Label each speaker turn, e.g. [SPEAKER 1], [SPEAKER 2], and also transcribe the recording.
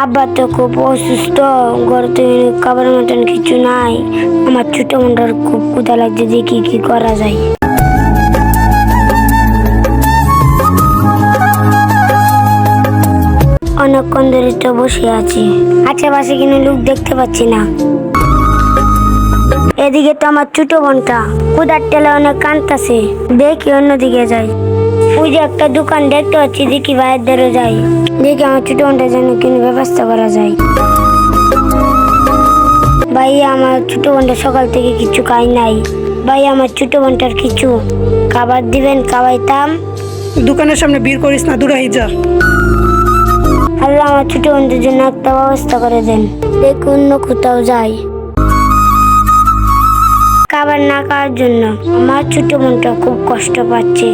[SPEAKER 1] আব্বা তো খুব অসুস্থ, ঘরে খাবার মতন কিছু নাই। আমার ছোট মন্ডার খুব ক্ষুধা লাগছে, দেখি কি করা যায়। অনেকক্ষণ ধরে তো বসে আছি, আশেপাশে কিন্তু লোক দেখতে পাচ্ছি না। এদিকে তো আমার ছোট বোনটা, ক্ষুধার টেলে অনেক কাঁদতাছে, দেখি অন্যদিকে যাই। ওই যে একটা দোকান দেখতে পাচ্ছি দেখি বাইরেও যাই। দেখি আমার ছোট বোনটার জন্য কিন্তু ব্যবস্থা করা যায়। ভাই আমার ছোট বোনটা সকাল থেকে কিছু খাই নাই। ভাই আমার ছোট বোনটার কিছু খাবার দিবেন খাওয়াইতাম।
[SPEAKER 2] দোকানের সামনে ভিড় করিস না দূরে যা।
[SPEAKER 1] আল্লাহ আমার ছোট বোনদের জন্য একটা ব্যবস্থা করে দেন। দেখি অন্য কোথাও যাই। খাবার না খাওয়ার জন্য আমার ছোট বোনটা খুব কষ্ট পাচ্ছে।